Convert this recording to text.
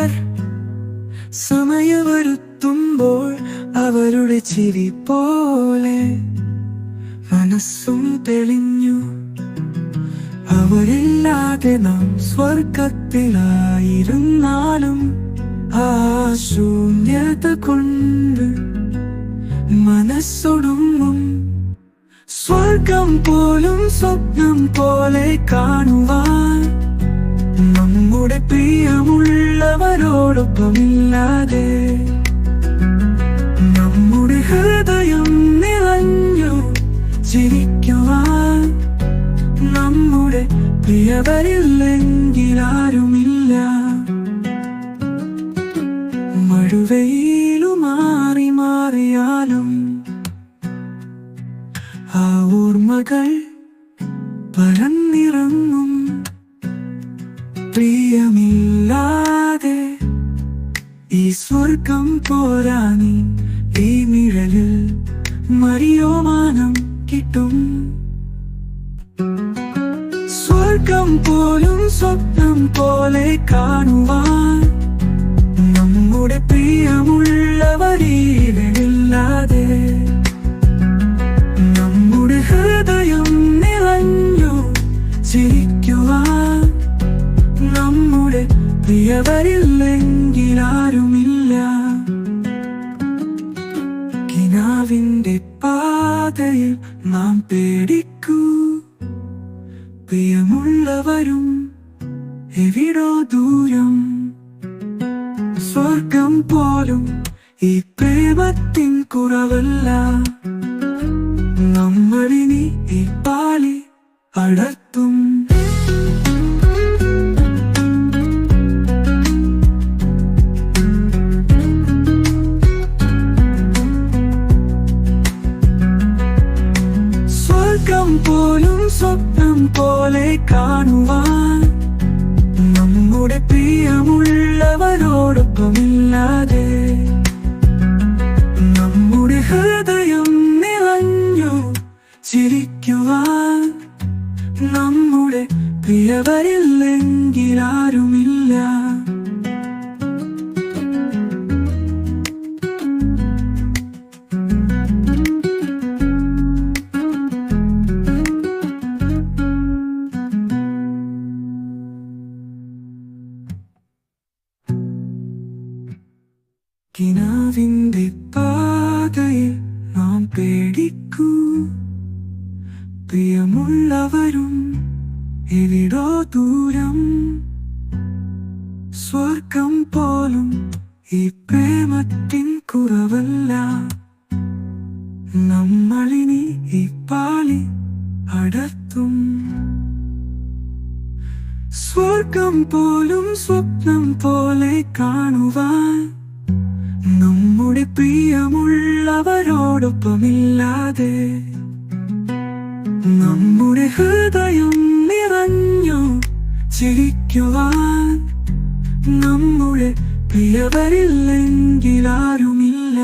പ്രിയപ്പെട്ടവർ സമയമരുത്തുമ്പോൾ അവരുടെ ചിരി പോലെ മനസ്സും തെളിഞ്ഞു. അവരില്ലാതെ നാം സ്വർഗത്തിലായിരുന്നാലും ആ ശൂന്യത കൊണ്ട് മനസ്സൊടുങ്ങും. സ്വർഗം പോലും സ്വപ്നം പോലെ കാണുവാൻ നമ്മുടെ പ്രിയമുള്ളവരോടൊപ്പമില്ലാതെ നമ്മുടെ ഹൃദയം നിറഞ്ഞു ചിരിക്കുവാൻ നമ്മുടെ പ്രിയവരില്ലെങ്കിൽ ആരുമില്ല. മഴുവയിലു മാറി മാറിയാലും ആ ഓർമ്മകൾ പരന്നിറങ്ങും. പ്രിയമില്ലാതെ ഈ സ്വർഗം പോരാനി തീമിഴലിൽ മറിയോമാനം കിട്ടും. സ്വർഗം പോലും സ്വപ്നം പോലെ കാണുവാൻ നമ്മുടെ പ്രിയമുള്ളവരീടില്ലാതെ നമ്മുടെ ഹൃദയം നിറഞ്ഞു ചിരിക്കുവാൻ നമ്മുടെ പ്രിയവരില്ലെങ്കിൽ ആരുമില്ല പാതയിൽ നാം പേടിക്കൂ. പ്രിയമുള്ളവരും എവിടോ ദൂരം. സ്വർഗം പോലും ഈ പ്രേമത്തിൻ കുറവല്ല. നമ്മളിനി ഈ പാലി അടർത്തും സ്വർഗം പോലും സ്വപ്നം പോലെ കാണുവാൻ നമ്മുടെ പ്രിയമുള്ളവരോടൊപ്പമില്ലാതെ നമ്മുടെ ഹൃദയം നിറഞ്ഞു ചിരിക്കുവാൻ നമ്മുടെ പ്രിയവരില്ലെങ്കിൽ കിനാവിന്റെ പാതയിൽ നാം പേടിക്കൂ. പ്രിയമുള്ളവരും എവിടോ ദൂരം. സ്വർഗം പോലും ഈ പ്രേമത്തിൻ കുറവല്ല. നമ്മളിനി ഈ പാളി അടത്തും സ്വർഗം പോലും സ്വപ്നം പോലെ കാണുവാൻ പ്രിയമുള്ളവരോടൊപ്പമില്ലാതെ നമ്മുടെ ഹൃദയം നിറഞ്ഞു ചിരിക്കുവാൻ നമ്മുടെ പ്രിയവരില്ലെങ്കിൽ ആരുമില്ല